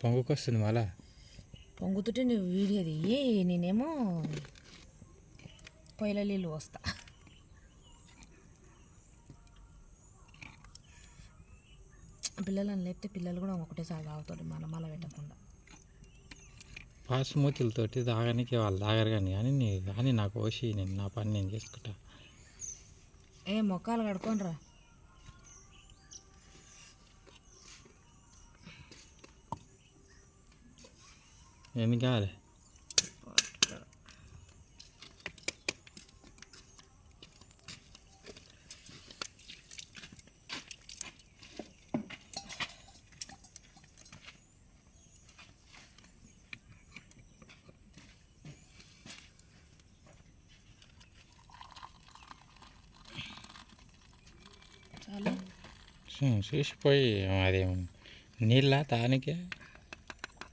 పొంగుకొస్తుంది మళ్ళా పొంగుతుంటే నువ్వు వీడియో తీయి నేనేమో పొయ్యిల నీళ్ళు వస్తా పిల్లలను లేపితే పిల్లలు కూడా ఒకటేసారి తాగుతారు మన మళ్ళీ పెట్టకుండా. పాస్ మూతులతోటి తాగడానికి వాళ్ళు తాగరు కానీ కానీ నీ కానీ నాకు పోసి నేను నా పని నేను చేసుకుంటా. ఏ మొక్కలు కడుకోనరా ยังไม่กล้าเลย શું શું શું પછી અમારે નીર લાતા અને ક્યાં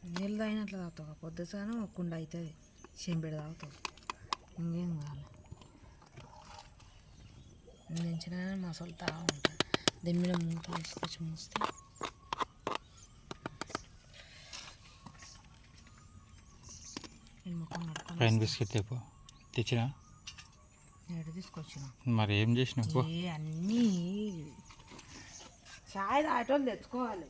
నీళ్ళు తాగినట్లు తాగుతావు పొద్దుసాను ఒక కుండ అవుతుంది చెంబిడి తాగుతావు. ఇంకేం కావాలి? దించిన మసాలా తా ఉంటుంది దీని మీద మూత తీసుకొచ్చి మూస్తే. నేను పైన బిస్కెట్ తెప్పు. తెచ్చినా? ఎక్కడ తీసుకొచ్చిన. మరి ఏం చేసినావు అన్నీ. చాయ్ తాగటం తెచ్చుకోవాలి.